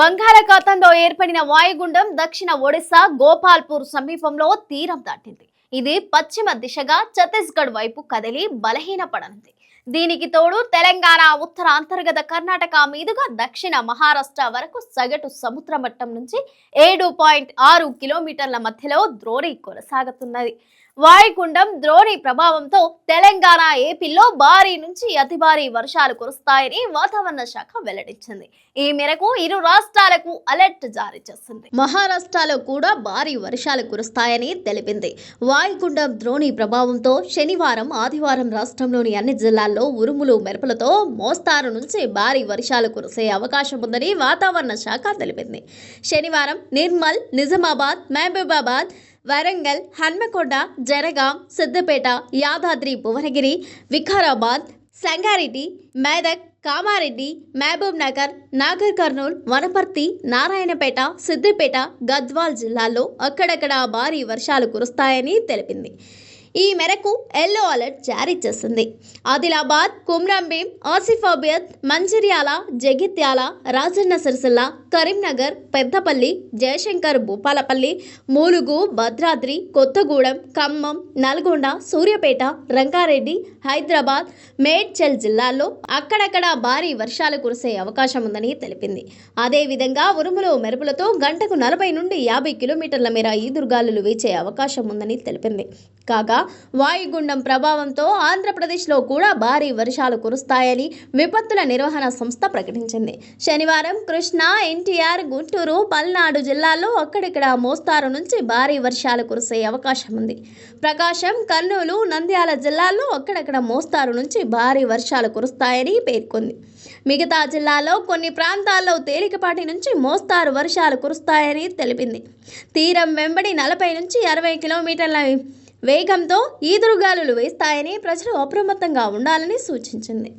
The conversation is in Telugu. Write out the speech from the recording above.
బంగాళాఖాతంలో ఏర్పడిన వాయుగుండం దక్షిణ ఒడిశా గోపాల్పూర్ సమీపంలో తీరం దాటింది. ఇది పశ్చిమ దిశగా ఛత్తీస్గఢ్ వైపు కదిలి బలహీనపడనుంది. దీనికి తోడు తెలంగాణ ఉత్తర అంతర్గత కర్ణాటక మీదుగా దక్షిణ మహారాష్ట్ర వరకు సగటు సముద్ర మట్టం నుంచి ఏడు పాయింట్ ఆరు కిలోమీటర్ల మధ్యలో ద్రోణి కొనసాగుతున్నది. వాయుగుండం ద్రోణి ప్రభావంతో తెలంగాణ ఏపీలో భారీ నుంచి అతి భారీ వర్షాలు కురుస్తాయని వాతావరణ శాఖ వెల్లడించింది. ఈ మేరకు ఇరు రాష్ట్రాలకు అలర్ట్ జారీ చేసింది. మహారాష్ట్రలో కూడా భారీ వర్షాలు కురుస్తాయని తెలిపింది. వాయుగుండం ద్రోణి ప్రభావంతో శనివారం ఆదివారం రాష్ట్రంలోని అన్ని జిల్లాల్లో ఉరుములు మెరుపులతో మోస్తారు నుంచి భారీ వర్షాలు కురిసే అవకాశం ఉందని వాతావరణ శాఖ తెలిపింది. శనివారం నిర్మల్ నిజామాబాద్ మహబూబాబాద్ వరంగల్ హన్మకొండ జనగాం సిద్దిపేట యాదాద్రి భువనగిరి వికారాబాద్ సంగారెడ్డి మెదక్ కామారెడ్డి మహబూబ్ నగర్ నాగర్ కర్నూల్ వనపర్తి నారాయణపేట సిద్దిపేట గద్వాల్ జిల్లాల్లో అక్కడక్కడ భారీ వర్షాలు కురుస్తాయని తెలిపింది. ఈ మేరకు ఎల్లో అలర్ట్ జారీ చేసింది. ఆదిలాబాద్ కుమ్రంభీం ఆసిఫాబాద్ మంచిర్యాల జగిత్యాల రాజన్న సిరిసిల్ల కరీంనగర్ పెద్దపల్లి జయశంకర్ భూపాలపల్లి మూలుగు భద్రాద్రి కొత్తగూడెం ఖమ్మం నల్గొండ సూర్యాపేట రంగారెడ్డి హైదరాబాద్ మేడ్చల్ జిల్లాల్లో అక్కడక్కడ భారీ వర్షాలు కురిసే అవకాశం ఉందని తెలిపింది. అదేవిధంగా ఉరుములు మెరుపులతో గంటకు నలభై నుండి యాభై కిలోమీటర్ల మేర ఈదురుగాలులు వీచే అవకాశం ఉందని తెలిపింది. కాగా వాయుగుండం ప్రభావంతో ఆంధ్రప్రదేశ్లో కూడా భారీ వర్షాలు కురుస్తాయని విపత్తుల నిర్వహణ సంస్థ ప్రకటించింది. శనివారం కృష్ణా ఎన్టీఆర్ గుంటూరు పల్నాడు జిల్లాల్లో అక్కడిక్కడ మోస్తారు నుంచి భారీ వర్షాలు కురిసే అవకాశం ఉంది. ప్రకాశం కర్నూలు నంద్యాల జిల్లాల్లో అక్కడక్కడ మోస్తారు నుంచి భారీ వర్షాలు కురుస్తాయని పేర్కొంది. మిగతా జిల్లాల్లో కొన్ని ప్రాంతాల్లో తేలికపాటి నుంచి మోస్తారు వర్షాలు కురుస్తాయని తెలిపింది. తీరం వెంబడి నలభై నుంచి అరవై కిలోమీటర్ల వేగంతో ఈదురుగాలులు వేస్తాయని ప్రజలు అప్రమత్తంగా ఉండాలని సూచించింది.